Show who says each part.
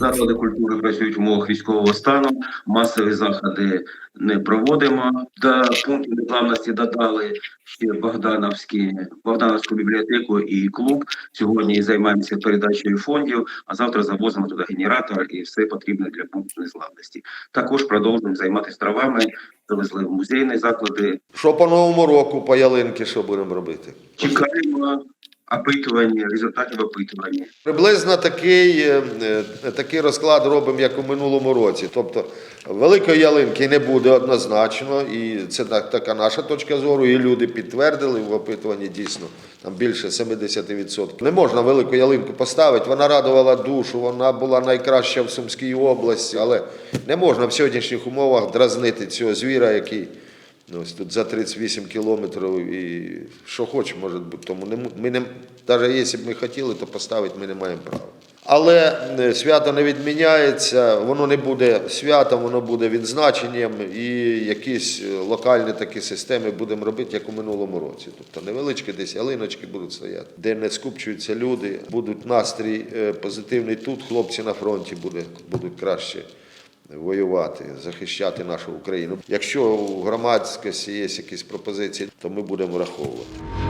Speaker 1: Заклади культури працюють в умовах військового стану, масові заходи не проводимо. До пункту незламності додали ще Богдановські, Богдановську бібліотеку і клуб. Сьогодні займаємося передачею фондів, а завтра завозимо туди генератор і все потрібне для пункту незламності. Також продовжуємо займатися травами, завезли в музейні заклади.
Speaker 2: Що по новому року, по ялинки, що будемо робити?
Speaker 1: Чекаємо опитування, результатів опитування.
Speaker 2: Приблизно такий, е, е, такий розклад робимо, як у минулому році. Тобто великої ялинки не буде однозначно, і це така наша точка зору. І люди підтвердили в опитуванні дійсно там більше 70%. Не можна велику ялинку поставити. Вона радувала душу, вона була найкраща в Сумській області, але не можна в сьогоднішніх умовах дразнити цього звіра, який. Ну, ось тут за 38 кілометрів і що хоче, може бути. Тому не, ми не, навіть якщо б ми хотіли, то поставити ми не маємо права. Але е, свято не відміняється, воно не буде святом, воно буде відзначенням і якісь е, локальні такі системи будемо робити, як у минулому році. Тобто невеличкі десь ялиночки будуть стояти, де не скупчуються люди, будуть настрій е, позитивний тут, хлопці на фронті буде, будуть краще воювати, захищати нашу Україну. Якщо у громадськості є якісь пропозиції, то ми будемо враховувати.